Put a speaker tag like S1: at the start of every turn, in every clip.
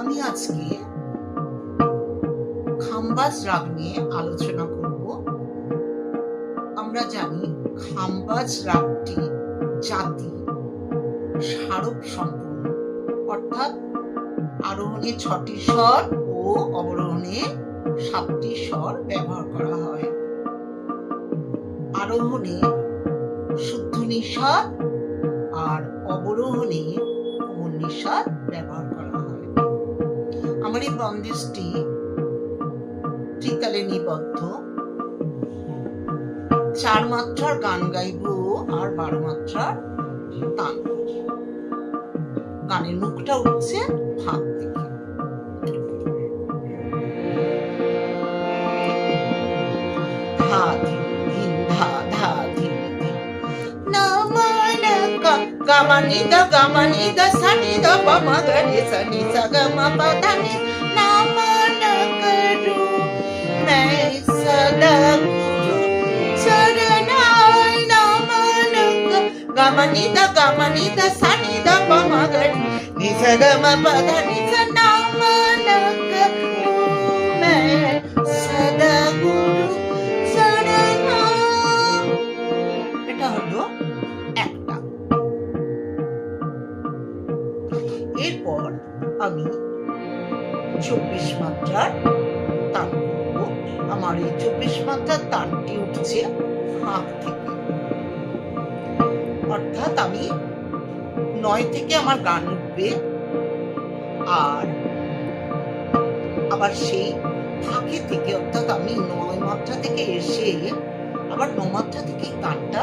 S1: আমি আজকে খাম্বাজ রাগ নিয়ে আলোচনা করব। আমরা জানি খাম্বাজ রাগটি জাতি, স্মারক সম্পূর্ণ। অর্থাৎ আরোহণে ছটি স্বর ও অবরোহণে সাতটি স্বর ব্যবহার করা হয়। আরোহণে শুদ্ধ নিঃস্বাদ আর অবরোহণে কোমল নিঃস্বাদ ব্যবহার করা আমার এই বন্দিশটি ত্রিতালে নিবদ্ধ চার মাত্রার গান গাইব আর বারো মাত্রার তান গানের মুখটা উঠছে ফাঁক থেকে। ಗಮನಿ ದ ಗಮನಿ ದ ಸನಿ ದ ಪಮ ಗರಿ ಸನಿ ಸ ಗಮ ಪದ ನಿ ನಮ ನ ಕರು ಮೈ ಸದಾ ಗುರು ಶರಣ ನಮ ನ ಗಮನಿ ದ ಗಮನಿ ದ ಸನಿ ದ ಪಮ ಗರಿ ನಿ ಸ ಗಮ ಪದ ನಿ ಸ ನಮ ನ ಕರು আমি চব্বিশ মাত্রার তান করব। আমার এই চব্বিশ মাত্রার তানটি উঠছে হাত থেকে। অর্থাৎ আমি নয় থেকে আমার গান উঠবে আর আবার সেই ফাঁকে থেকে অর্থাৎ আমি নয় মাত্রা থেকে এসে আবার ন মাত্রা থেকে গানটা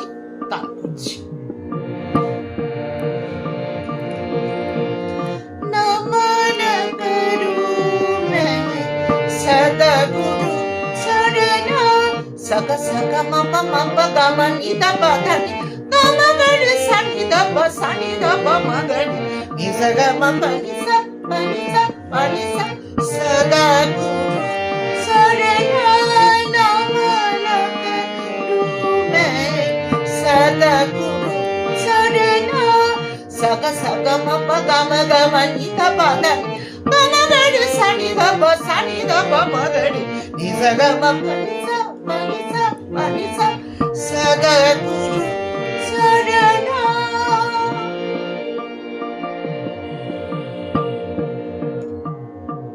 S1: তা খুঁজছি Saka saka mama mama gama nida badani gama gani sani da ba sani da ba magani nisa gama pani sa pani sa pani sagama padama gama nita pada. Gana gari sani gama sani gama magari nisa gama manisa manisa manisa sagama